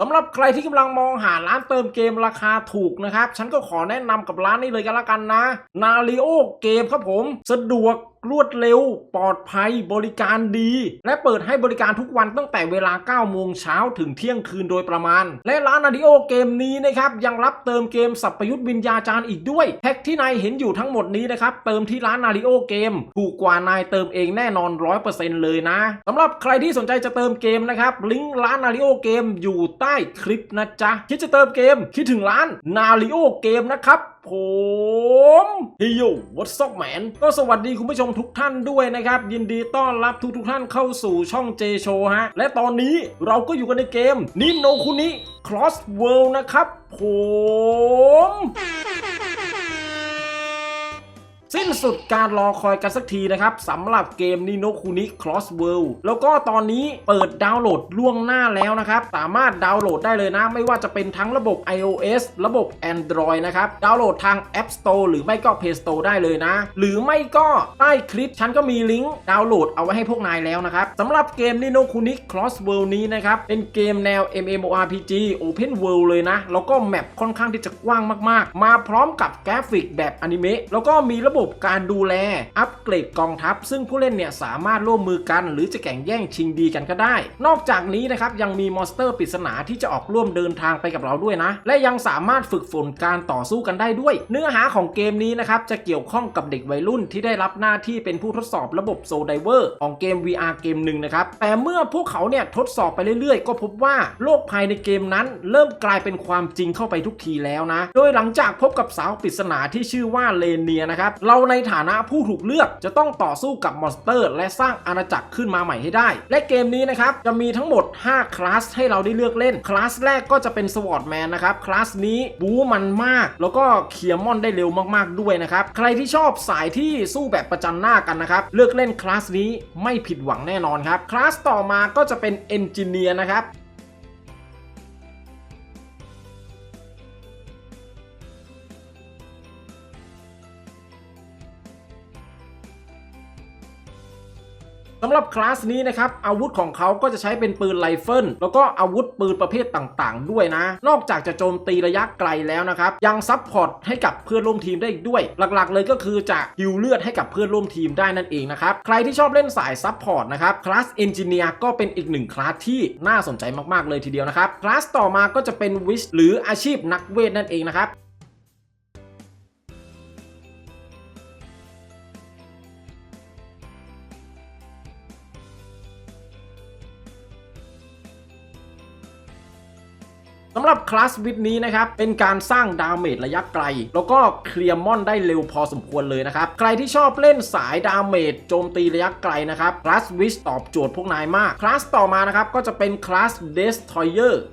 สำหรับใครที่กำลังมองหาร้านเติมเกมราคาถูกนะครับ ฉันก็ขอแนะนำกับร้านนี้เลยกันละกันนะ นาริโอเกมครับผม สะดวก รวดเร็ว ปลอดภัย บริการดี และเปิดให้บริการทุกวันตั้งแต่เวลา 9 โมงเช้าถึงเที่ยงคืนโดยประมาณ และร้านนาริโอเกมนี้นะครับ ยังรับเติมเกมสัพยุทธวิญญาจารย์อีกด้วย แพ็กที่นายเห็นอยู่ทั้งหมดนี้นะครับ เติมที่ร้านนาริโอเกม ถูกกว่านายเติมเองแน่นอน 100%เลยนะสำหรับใครที่สนใจจะเติมเกมนะครับ ลิงก์ร้านนาริโอเกมอยู่ใต้คลิปนะจ๊ะ คิดจะเติมเกม คิดถึงร้านนาริโอเกมนะครับ ผมฮิยวัตซ็อกแมนก็สวัสดีคุณผู้ชมทุกท่านด้วยนะครับ ยินดีต้อนรับทุกทุกๆท่านเข้าสู่ช่องเจโชฮะ และตอนนี้เราก็อยู่กันในเกมนิโนคุนิ Cross World นะครับผม สิ้นสุดการรอคอยกันสักทีนะครับสำหรับเกมนิโนคุนิ Cross World แล้วก็ตอนนี้เปิดดาวน์โหลดล่วงหน้าแล้วนะครับ สามารถดาวน์โหลดได้เลยนะ ไม่ว่าจะเป็นทั้งระบบ iOS ระบบ Android นะครับ ดาวน์โหลดทาง App Store หรือไม่ก็ Play Store ได้เลยนะ หรือไม่ก็ใต้คลิป ฉันก็มีลิงก์ดาวน์โหลดเอาไว้ให้พวกนายแล้วนะครับสำหรับเกมนิโนคุนิ Cross World นี้นะครับ เป็นเกมแนว MMORPG Open World เลยนะ แล้วก็แมปค่อนข้างที่จะกว้างมาก ๆ มาพร้อมกับกราฟิกแบบอนิเมะแล้วก็มีระบบบบการดูแล อัปเกรดกองทัพ ซึ่งผู้เล่นเนี่ยสามารถร่วมมือกัน หรือจะแข่งแย่งชิงดีกันก็ได้ นอกจากนี้นะครับยังมีมอนสเตอร์ปริศนาที่จะออกร่วมเดินทางไปกับเราด้วยนะ และยังสามารถฝึกฝนการต่อสู้กันได้ด้วย เนื้อหาของเกมนี้นะครับจะเกี่ยวข้องกับเด็กวัยรุ่นที่ได้รับหน้าที่เป็นผู้ทดสอบระบบโซไดเวอร์ของเกม VR เกมหนึ่งนะครับแต่เมื่อพวกเขาเนี่ยทดสอบไปเรื่อยๆ ก็พบว่าโลกภายในเกมนั้น เริ่มกลายเป็นความจริงเข้าไปทุกทีแล้วนะ โดยหลังจากพบกับสาวปริศนาที่ชื่อว่าเลเนียนะครับเราในฐานะผู้ถูกเลือกจะต้องต่อสู้กับมอนสเตอร์ และสร้างอาณาจักรขึ้นมาใหม่ให้ได้ และเกมนี้นะครับจะมีทั้งหมด 5 คลาสให้เราได้เลือกเล่น คลาสแรกก็จะเป็นสวอตแมนนะครับ คลาสนี้บู๊มันมาก แล้วก็เคลียร์มอนได้เร็วมากๆด้วยนะครับ ใครที่ชอบสายที่สู้แบบประจันหน้ากันนะครับ เลือกเล่นคลาสนี้ไม่ผิดหวังแน่นอนครับ คลาสต่อมาก็จะเป็นเอนจิเนียร์นะครับำหรับคลาสนี้นะครับอาวุธของเขาก็จะใช้เป็นปืนไรเฟิลแล้วก็อาวุธปืนประเภทต่างๆ ด้วยนะ นอกจากจะโจมตีระยะไกลแล้วนะครับยังซับพอร์ตให้กับเพื่อนร่วมทีมได้อีกด้วย หลักๆ เลยก็คือจะฮิวเลือดให้กับเพื่อนร่วมทีมได้นั่นเองนะครับใครที่ชอบเล่นสายซับพอร์ตนะครับคลาสเอนจิเนียร์ก็เป็นอีกหนึ่งคลาสที่น่าสนใจมากๆเลยทีเดียวนะครับคลาสต่อมาก็จะเป็นวิชหรืออาชีพนักเวทนั่นเองนะครับ สำหรับคลาสวิทนี้นะครับ เป็นการสร้างดาเมจระยะไกล แล้วก็เคลียร์มอนได้เร็วพอสมควรเลยนะครับ ใครที่ชอบเล่นสายดาเมจโจมตีระยะไกลนะครับคลาสวิชตอบโจทย์พวกนายมาก คลาสต่อมานะครับก็จะเป็นคลาสเดสทอยเยอร์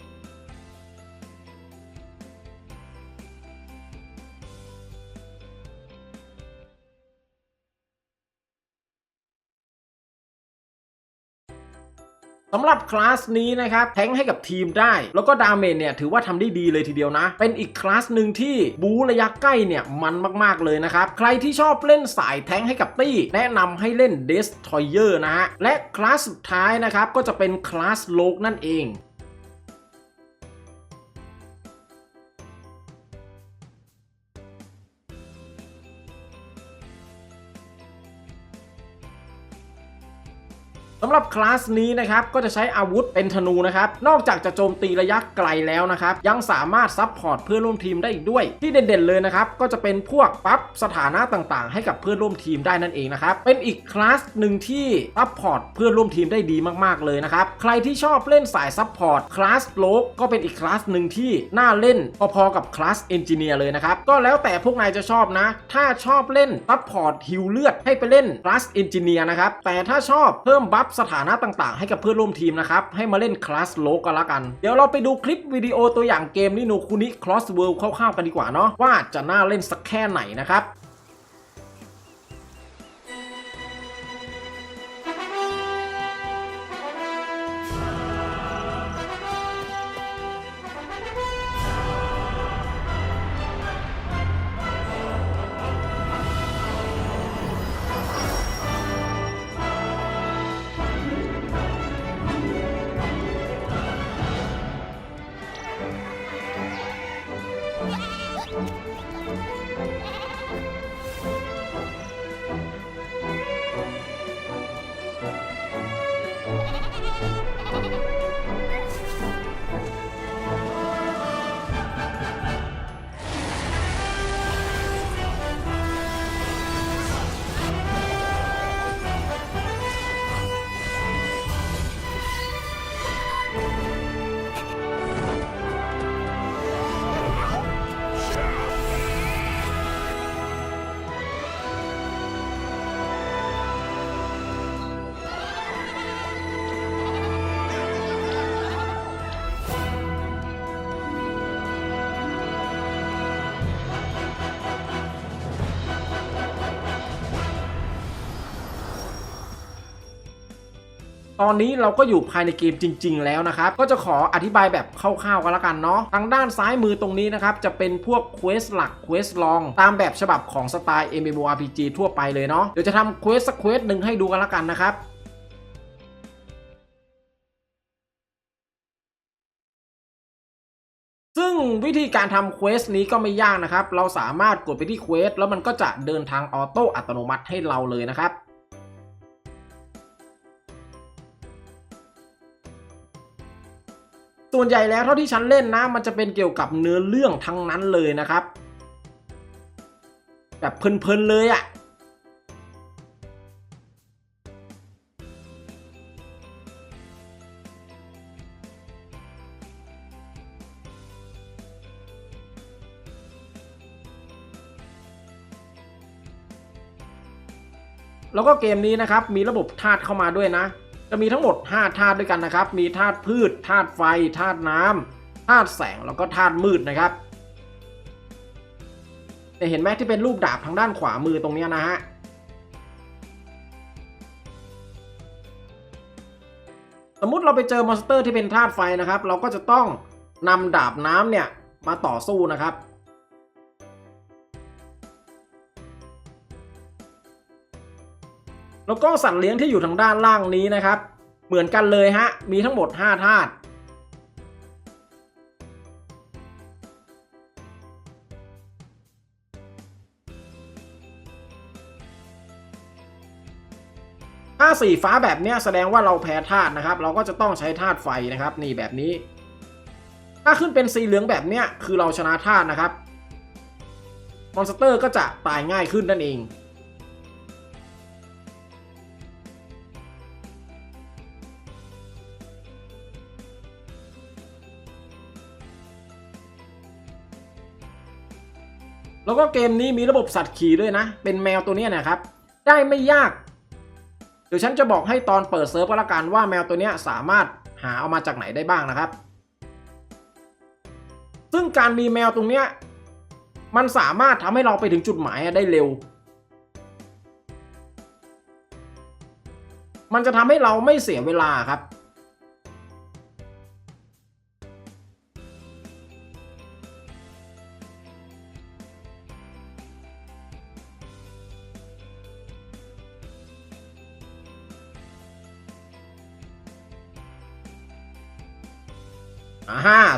สำหรับคลาสนี้นะครับแทงให้กับทีมได้ แล้วก็ดาเมจเนี่ยถือว่าทำได้ดีเลยทีเดียวนะ เป็นอีกคลาสหนึ่งที่บูระยะใกล้เนี่ยมันมากๆเลยนะครับ ใครที่ชอบเล่นสายแทงให้กับตี้ แนะนำให้เล่นเดสทอยเยอร์นะฮะและคลาสสุดท้ายนะครับก็จะเป็นคลาสโลกนั่นเอง สำหรับคลาสนี้นะครับก็จะใช้อาวุธเป็นธนูนะครับ นอกจากจะโจมตีระยะไกลแล้วนะครับ ยังสามารถซับพอร์ตเพื่อนร่วมทีมได้อีกด้วย ที่เด่นๆเลยนะครับ ก็จะเป็นพวกปั๊บสถานะต่างๆ ให้กับเพื่อนร่วมทีมได้นั่นเองนะครับ เป็นอีกคลาสหนึ่งที่ซับพอร์ตเพื่อนร่วมทีมได้ดีมากๆเลยนะครับ ใครที่ชอบเล่นสายซับพอร์ตคลาสโลกก็เป็นอีกคลาสหนึ่งที่น่าเล่นพอๆกับคลาสเอนจิเนียร์เลยนะครับก็แล้วแต่พวกนายจะชอบนะ ถ้าชอบเล่นซับพอร์ตฮิวเลือดให้ไปเล่นคลาสเอนจิเนียร์นะครับแต่ถ้าชอบเพิ่มบัฟสถานะต่างๆ ให้กับเพื่อนร่วมทีมนะครับ ให้มาเล่นคลาสโลกกันละกัน เดี๋ยวเราไปดูคลิปวิดีโอตัวอย่างเกมนิโนคุนิคลอสเวิลด์คร่าวๆกันดีกว่าเนาะว่าจะน่าเล่นสักแค่ไหนนะครับ ตอนนี้เราก็อยู่ภายในเกมจริง ๆ แล้วนะครับ ก็จะขออธิบายแบบคร่าวๆกันละกันเนาะ ทางด้านซ้ายมือตรงนี้นะครับ จะเป็นพวกเควสหลักเควสลอง ตามแบบฉบับของสไตล์ MMORPG ทั่วไปเลยเนาะ เดี๋ยวจะทำเควสสักเควสหนึ่งให้ดูกันละกันนะครับซึ่งวิธีการทำเควสนี้ก็ไม่ยากนะครับ เราสามารถกดไปที่เควสแล้วมันก็จะเดินทางออโต้อัตโนมัติให้เราเลยนะครับ ส่วนใหญ่แล้วเท่าที่ฉันเล่นนะ มันจะเป็นเกี่ยวกับเนื้อเรื่องทั้งนั้นเลยนะครับ แบบเพลินๆเลยอะ่ะแล้วก็เกมนี้นะครับ มีระบบธาตุเข้ามาด้วยนะ จะมีทั้งหมด 5 ธาตุด้วยกันนะครับ มีธาตุพืช ธาตุไฟ ธาตุน้ำธาตุแสง แล้วก็ธาตุมืดนะครับแต่เห็นไหมที่เป็นรูปดาบทางด้านขวามือตรงนี้นะฮะ สมมุติเราไปเจอมอนสเตอร์ที่เป็นธาตุไฟนะครับ เราก็จะต้องนำดาบน้ำเนี่ยมาต่อสู้นะครับ แล้วก็สัตว์เลี้ยงที่อยู่ทางด้านล่างนี้นะครับ เหมือนกันเลยฮะ มีทั้งหมด 5 ธาตุถ้าสีฟ้าแบบนี้แสดงว่าเราแพ้ธาตุนะครับ เราก็จะต้องใช้ธาตุไฟนะครับ นี่แบบนี้ ถ้าขึ้นเป็นสีเหลืองแบบนี้คือเราชนะธาตุนะครับ มอนสเตอร์ก็จะตายง่ายขึ้นนั่นเอง แล้วก็เกมนี้มีระบบสัตว์ขี่ด้วยนะ เป็นแมวตัวนี้นะครับ ได้ไม่ยาก เดี๋ยวฉันจะบอกให้ตอนเปิดเซิร์ฟก็แล้วกันว่าแมวตัวนี้สามารถหาเอามาจากไหนได้บ้างนะครับ ซึ่งการมีแมวตรงเนี้ยมันสามารถทำให้เราไปถึงจุดหมายได้เร็ว มันจะทำให้เราไม่เสียเวลาครับ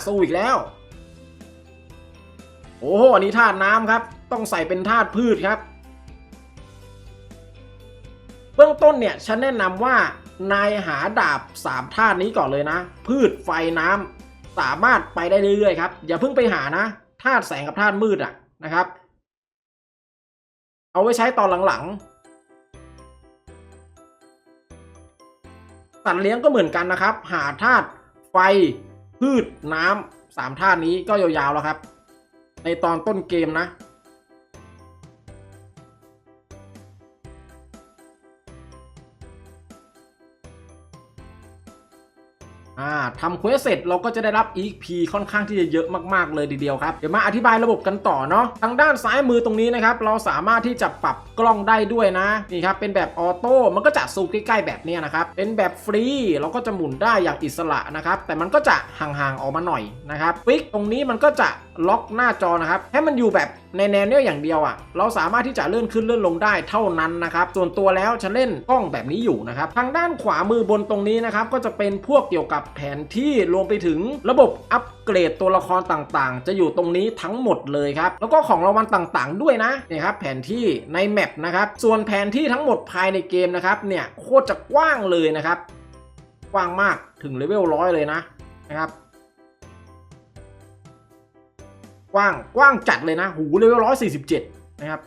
สู้อีกแล้ว โอ้โหอันนี้ธาตุน้ำครับ ต้องใส่เป็นธาตุพืชครับ เบื้องต้นเนี่ยฉันแนะนำว่านายหาดาบสามธาตุนี้ก่อนเลยนะ พืชไฟน้ำสามารถไปได้เรื่อยๆครับ อย่าเพิ่งไปหานะธาตุแสงกับธาตุมืดอะนะครับ เอาไว้ใช้ตอนหลังๆสัตว์เลี้ยงก็เหมือนกันนะครับ หาธาตุไฟ พืชน้ำสามท่านี้ก็ยาวๆแล้วครับ ในตอนต้นเกมนะ อ่าทำเควสเสร็จเราก็จะได้รับ EP ค่อนข้างที่จะเยอะมากๆเลยทีเดียวครับ เดี๋ยวมาอธิบายระบบกันต่อเนาะ ทางด้านซ้ายมือตรงนี้นะครับ เราสามารถที่จะปรับกล้องได้ด้วยนะ นี่ครับ เป็นแบบออโต้ มันก็จะซูมใกล้ๆแบบนี้นะครับ เป็นแบบฟรี เราก็จะหมุนได้อย่างอิสระนะครับ แต่มันก็จะห่างๆออกมาหน่อยนะครับฟิกตรงนี้มันก็จะ ล็อกหน้าจอนะครับ ให้มันอยู่แบบในแนวเนี้ยอย่างเดียวอะ่ะ เราสามารถที่จะเลื่อนขึ้นเลื่อนลงได้เท่านั้นนะครับ ส่วนตัวแล้วฉันเล่นกล้องแบบนี้อยู่นะครับ ทางด้านขวามือบนตรงนี้นะครับ ก็จะเป็นพวกเกี่ยวกับแผนที่รวมไปถึงระบบอัปเกรดตัวละครต่างๆ จะอยู่ตรงนี้ทั้งหมดเลยครับ แล้วก็ของรางวัลต่างๆ ด้วยนะนี่ครับแผนที่ในแมปนะครับ ส่วนแผนที่ทั้งหมดภายในเกมนะครับ เนี่ยโคตรจะกว้างเลยนะครับ กว้างมากถึงเลเวลร้อยเลยนะนะครับ กว้างกว้างจัดเลยนะ หูเลเวลร้อยสี่สิบเจ็ดนะครับ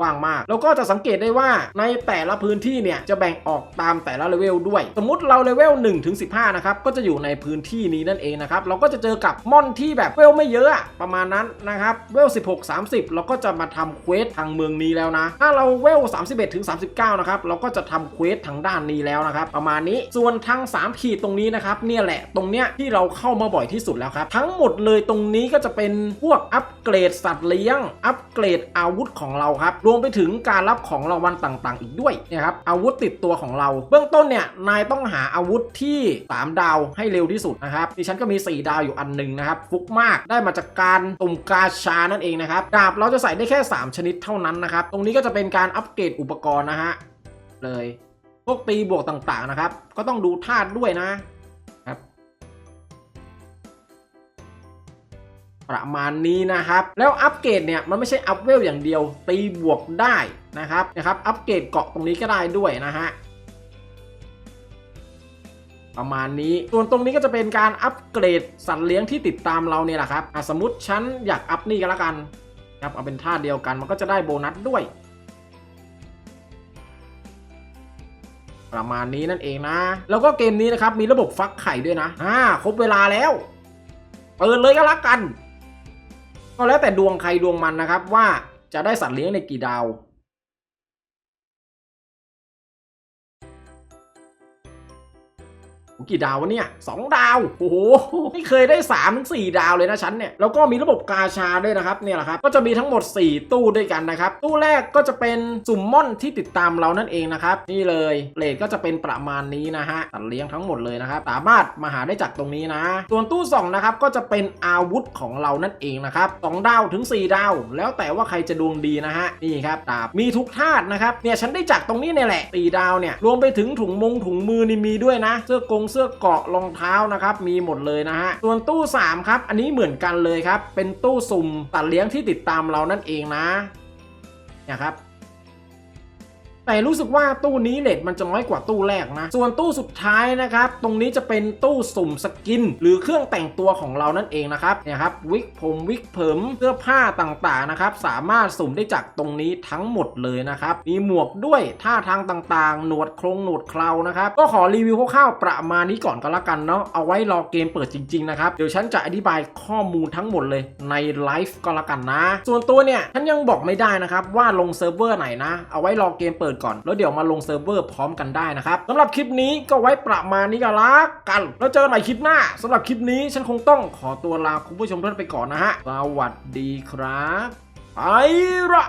กว้างมาก แล้วก็จะสังเกตได้ว่าในแต่ละพื้นที่เนี่ยจะแบ่งออกตามแต่ละเลเวลด้วย สมมุติเราเลเวล1ถึง15นะครับก็จะอยู่ในพื้นที่นี้นั่นเองนะครับเราก็จะเจอกับม่อนที่แบบเวลไม่เยอะอะประมาณนั้นนะครับเวล16 30 เราก็จะมาทำเควสทางเมืองนี้แล้วนะ ถ้าเราเวล31ถึง39นะครับเราก็จะทำเควสทางด้านนี้แล้วนะครับประมาณนี้ส่วนทาง 3 ขีดตรงนี้นะครับเนี่ยแหละตรงเนี้ยที่เราเข้ามาบ่อยที่สุดแล้วครับทั้งหมดเลยตรงนี้ก็จะเป็นพวกอัปเกรดสัตว์เลี้ยง อัปเกรดอาวุธของเราครับรวมไปถึงการรับของรางวัลต่างๆ อีกด้วยนี่ยครับอาวุธติดตัวของเรา เบื้องต้นเนี่ยนายต้องหาอาวุธที่ 3 ดาวให้เร็วที่สุดนะครับดิฉันก็มี 4 ดาวอยู่อันหนึ่งนะครับฟุกมากได้มาจากการตุ่มกาชานั่นเองนะครับดาบเราจะใส่ได้แค่ 3 ชนิดเท่านั้นนะครับตรงนี้ก็จะเป็นการอัปเกรดอุปกรณ์นะฮะเลยพวกตีบวกต่างๆนะครับ ก็ต้องดูธาตุด้วยนะ ประมาณนี้นะครับ แล้วอัปเกรดเนี่ยมันไม่ใช่อัพเวลอย่างเดียว ตีบวกได้นะครับนะครับอัปเกรดเกาะตรงนี้ก็ได้ด้วยนะฮะประมาณนี้ ส่วนตรงนี้ก็จะเป็นการอัปเกรดสัตว์เลี้ยงที่ติดตามเราเนี่ยแหละครับสมมติฉันอยากอัพนี่กันละกันครับเอาเป็นท่าเดียวกันมันก็จะได้โบนัสด้วย ประมาณนี้นั่นเองนะ แล้วก็เกมนี้นะครับมีระบบฟักไข่ด้วยนะอ่าครบเวลาแล้ว เปิดเลยก็แล้วกัน ก็แล้วแต่ดวงใครดวงมันนะครับว่าจะได้สัตว์เลี้ยงในกี่ดาว กี่ดาววะเนี่ยสองดาว โอ้โห ไม่เคยได้3ามถึงสดาวเลยนะฉันเนี่ย แล้วก็มีระบบกาชาด้วยนะครับ เนี่ยแหละครับ ก็จะมีทั้งหมด 4 ตู้ด้วยกันนะครับ ตู้แรกก็จะเป็นสุ่มม่อนที่ติดตามเรานั่นเองนะครับ นี่เลยเลทก็จะเป็นประมาณนี้นะฮะตัดเลี้ยงทั้งหมดเลยนะครับ สามารถมาหาได้จากตรงนี้นะ ส่วนตู้2นะครับ ก็จะเป็นอาวุธของเรานั่นเองนะครับสองดาวถึง 4 ดาว แล้วแต่ว่าใครจะดวงดีนะฮะ นี่ครับดาบ มีทุกธาตุนะครับ เนี่ยฉันได้จากตรงนี้เนี่ยแหละตีดาวเนี่ย รวมไปถึงถุงมงถุงมือนี่มีด้วยนะ เสื้อกงเสื้อเกาะรองเท้านะครับมีหมดเลยนะฮะส่วนตู้ 3 ครับ อันนี้เหมือนกันเลยครับ เป็นตู้สุ่มตัดเลี้ยงที่ติดตามเรานั่นเองนะนะครับ แต่รู้สึกว่าตู้นี้เลทมันจะน้อยกว่าตู้แรกนะ ส่วนตู้สุดท้ายนะครับ ตรงนี้จะเป็นตู้สุ่มสกิน หรือเครื่องแต่งตัวของเรานั่นเองนะครับเนี่ยครับวิกผมวิกเผิมเสื้อผ้าต่างๆนะครับสามารถสุ่มได้จากตรงนี้ทั้งหมดเลยนะครับมีหมวกด้วยท่าทางต่างๆ หนวดโครงหนวดเครานะครับก็ขอรีวิวคร่าวๆประมาณนี้ก่อนก็แล้วกันเนาะเอาไว้รอเกมเปิดจริงๆนะครับเดี๋ยวฉันจะอธิบายข้อมูลทั้งหมดเลยในไลฟ์ก็แล้วกันนะ ส่วนตัวเนี่ยฉันยังบอกไม่ได้นะครับว่าลงเซิร์ฟเวอร์ไหนนะ เอาไว้รอเกมเปิดก่อน แล้วเดี๋ยวมาลงเซิร์ฟเวอร์พร้อมกันได้นะครับสำหรับคลิปนี้ก็ไว้ประมาณนี้ก็ละกัน แล้วเจอกันใหม่คลิปหน้าสำหรับคลิปนี้ฉันคงต้องขอตัวลาคุณผู้ชมท่านไปก่อนนะฮะสวัสดีครับไปละ